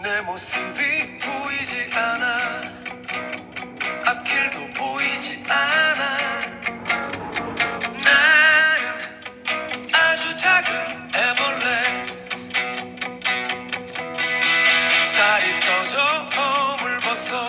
내 모습이 보이지 않아. 앞길도 보이지 않아. 나는 아주 작은 애벌레. 살이 떠져 허물 벗어.